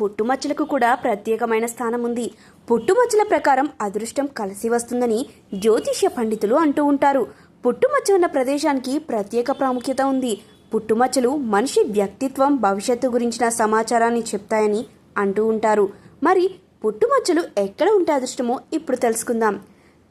పుట్టుమచ్చలకు కూడా ప్రత్యేకమైన స్థానం ఉంది. పుట్టుమచ్చల ప్రకారం అదృష్టం కలిసి వస్తుందని జ్యోతిష్య పండితులు అంటూ ఉంటారు. పుట్టుమచ్చ ఉన్న ప్రదేశానికి ప్రత్యేక ప్రాముఖ్యత ఉంది. పుట్టుమచ్చలు మనిషి వ్యక్తిత్వం భవిష్యత్తు గురించిన సమాచారాన్ని చెప్తాయని అంటూ ఉంటారు. మరి పుట్టుమచ్చలు ఎక్కడ ఉంటే అదృష్టమో ఇప్పుడు తెలుసుకుందాం.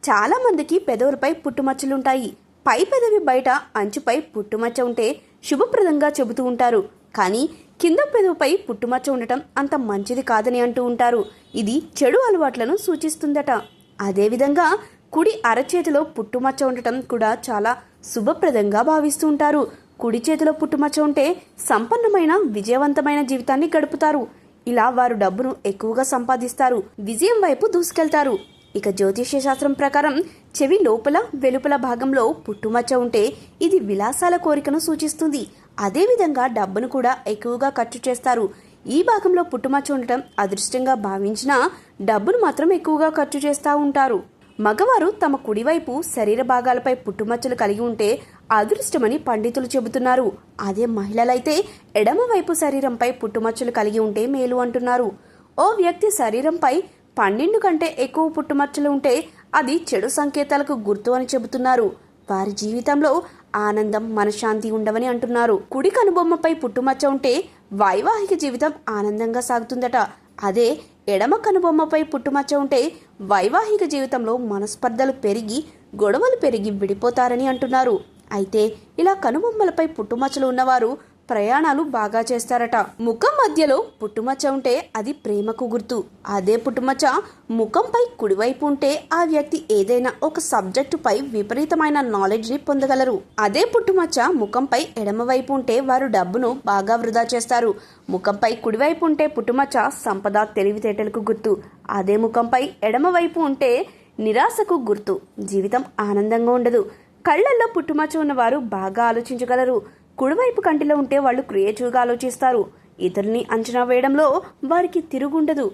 చాలామందికి పెదవులపై పుట్టుమచ్చలుంటాయి. పై పెదవి బయట అంచుపై పుట్టుమచ్చ ఉంటే శుభప్రదంగా చెబుతూ ఉంటారు. కానీ కింద పెదవుపై పుట్టుమచ్చ ఉండటం అంత మంచిది కాదని అంటూ ఉంటారు. ఇది చెడు అలవాట్లను సూచిస్తుందట. అదేవిధంగా కుడి అరచేతిలో పుట్టుమచ్చ ఉండటం కూడా చాలా శుభప్రదంగా భావిస్తూ ఉంటారు. కుడి చేతిలో పుట్టుమచ్చ ఉంటే సంపన్నమైన విజయవంతమైన జీవితాన్ని గడుపుతారు. ఇలా వారు డబ్బును ఎక్కువగా సంపాదిస్తారు. విజయం వైపు దూసుకెళ్తారు. ఇక జ్యోతిష్య శాస్త్రం ప్రకారం చెవి లోపల వెలుపల భాగంలో పుట్టుమచ్చ ఉంటే ఇది విలాసాల కోరికను సూచిస్తుంది. అదేవిధంగా డబ్బును కూడా ఎక్కువగా ఖర్చు చేస్తారు. ఈ భాగంలో పుట్టుమచ్చ ఉండటం అదృష్టంగా భావించినా డబ్బును మాత్రం ఎక్కువగా ఖర్చు చేస్తూ ఉంటారు. మగవారు తమ కుడివైపు శరీర భాగాలపై పుట్టుమచ్చలు కలిగి ఉంటే అదృష్టమని పండితులు చెబుతున్నారు. అదే మహిళలైతే ఎడమవైపు శరీరంపై పుట్టుమచ్చలు కలిగి ఉంటే మేలు అంటున్నారు. ఓ వ్యక్తి శరీరంపై పన్నెండు కంటే ఎక్కువ పుట్టుమచ్చలు ఉంటే అది చెడు సంకేతాలకు గుర్తు అని చెబుతున్నారు. వారి జీవితంలో ఆనందం మనశ్శాంతి ఉండవని అంటున్నారు. కుడి కనుబొమ్మపై పుట్టుమచ్చ ఉంటే వైవాహిక జీవితం ఆనందంగా సాగుతుందట. అదే ఎడమ కనుబొమ్మపై పుట్టుమచ్చ ఉంటే వైవాహిక జీవితంలో మనస్పర్ధలు పెరిగి గొడవలు పెరిగి విడిపోతారని అంటున్నారు. అయితే ఇలా కనుబొమ్మలపై పుట్టుమచ్చలు ఉన్నవారు ప్రయాణాలు బాగా చేస్తారట. ముఖం మధ్యలో పుట్టుమచ్చ ఉంటే అది ప్రేమకు గుర్తు. అదే పుట్టుమచ్చ ముఖంపై కుడివైపు ఉంటే ఆ వ్యక్తి ఏదైనా ఒక సబ్జెక్టుపై విపరీతమైన నాలెడ్జ్ని పొందగలరు. అదే పుట్టుమచ్చ ముఖంపై ఎడమవైపు ఉంటే వారు డబ్బును బాగా వృధా చేస్తారు. ముఖంపై కుడివైపు ఉంటే పుట్టుమచ్చ సంపద తెలివితేటలకు గుర్తు. అదే ముఖంపై ఎడమవైపు ఉంటే నిరాశకు గుర్తు. జీవితం ఆనందంగా ఉండదు. కళ్ళల్లో పుట్టుమచ్చ ఉన్నవారు బాగా ఆలోచించగలరు. కుడివైపు కంటిలో ఉంటే వాళ్ళు క్రియేటివ్గా ఆలోచిస్తారు. ఇతరుల్ని అంచనా వేయడంలో వారికి తిరుగుండదు.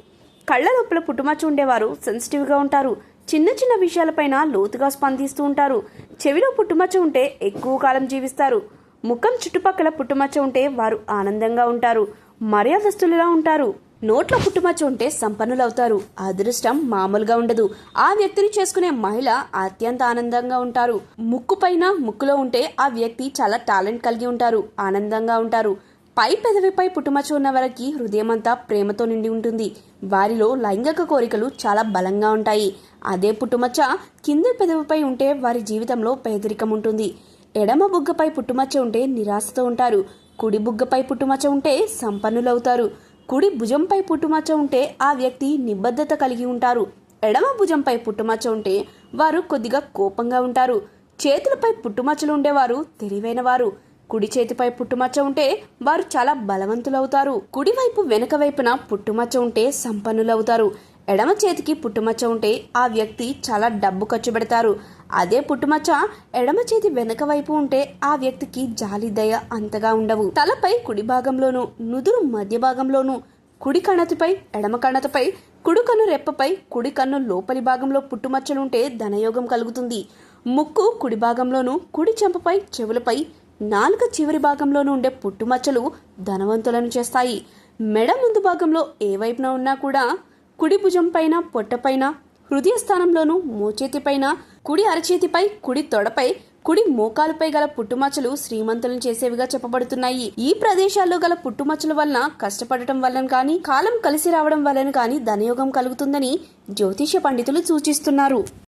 కళ్ళ లోపల పుట్టుమచ్చ ఉండేవారు సెన్సిటివ్గా ఉంటారు. చిన్న చిన్న విషయాలపైన లోతుగా స్పందిస్తూ ఉంటారు. చెవిలో పుట్టుమచ్చ ఉంటే ఎక్కువ కాలం జీవిస్తారు. ముఖం చుట్టుపక్కల పుట్టుమచ్చ ఉంటే వారు ఆనందంగా ఉంటారు. మర్యాదస్తులుగా ఉంటారు. నోట్లో పుట్టుమచ్చ ఉంటే సంపన్నులవుతారు. అదృష్టం మామూలుగా ఉండదు. ఆ వ్యక్తిని చేసుకునే మహిళ అత్యంత ఆనందంగా ఉంటారు. ముక్కు పైన ముక్కులో ఉంటే ఆ వ్యక్తి చాలా టాలెంట్ కలిగి ఉంటారు. ఆనందంగా ఉంటారు. పై పెదవిపై పుట్టుమచ్చ ఉన్న వారికి హృదయం అంతా ప్రేమతో నిండి ఉంటుంది. వారిలో లైంగిక కోరికలు చాలా బలంగా ఉంటాయి. అదే పుట్టుమచ్చ కింది పెదవిపై ఉంటే వారి జీవితంలో పేదరికం ఉంటుంది. ఎడమ బుగ్గపై పుట్టుమచ్చ ఉంటే నిరాశతో ఉంటారు. కుడి బుగ్గపై పుట్టుమచ్చ ఉంటే సంపన్నులవుతారు. కుడి భుజంపై పుట్టుమచ్చ ఉంటే ఆ వ్యక్తి నిబద్ధత కలిగి ఉంటారు. ఎడమ భుజంపై పుట్టుమచ్చ ఉంటే వారు కొద్దిగా కోపంగా ఉంటారు. చేతులపై పుట్టుమచ్చలు ఉండేవారు తెలివైన వారు కుడి చేతిపై పుట్టుమచ్చ ఉంటే వారు చాలా బలవంతులవుతారు. కుడివైపు వెనుక వైపున పుట్టుమచ్చ ఉంటే సంపన్నులవుతారు. ఎడమ చేతికి పుట్టుమచ్చ ఉంటే ఆ వ్యక్తి చాలా డబ్బు ఖర్చు పెడతారు. అదే పుట్టుమచ్చ ఎడమ చేతి వెనక వైపు ఉంటే ఆ వ్యక్తికి జాలి దయ అంతగా ఉండవు. తలపై కుడి భాగంలోను నుదురు మధ్య భాగంలోను కుడి కణతిపై ఎడమ కణతపై కుడి కన్ను రెప్పపై కుడి కన్ను లోపలి భాగంలో పుట్టుమచ్చలుంటే ధనయోగం కలుగుతుంది. ముక్కు కుడి భాగంలోను కుడి చెంపపై చెవులపై నాలుక చివరి భాగంలోనూ ఉండే పుట్టుమచ్చలు ధనవంతులను చేస్తాయి. మెడ ముందు భాగంలో ఏ వైపున ఉన్నా కూడా కుడి భుజం పైన పొట్టపైన హృదయ స్థానంలోను మోచేతిపైన కుడి అరచేతిపై కుడి తొడపై కుడి మోకాలుపై గల పుట్టుమచ్చలు శ్రీమంతులను చేసేవిగా చెప్పబడుతున్నాయి. ఈ ప్రదేశాల్లో గల పుట్టుమచ్చల వలన కష్టపడటం వలన కానీ కాలం కలిసి రావడం వలన కానీ ధనయోగం కలుగుతుందని జ్యోతిష పండితులు సూచిస్తున్నారు.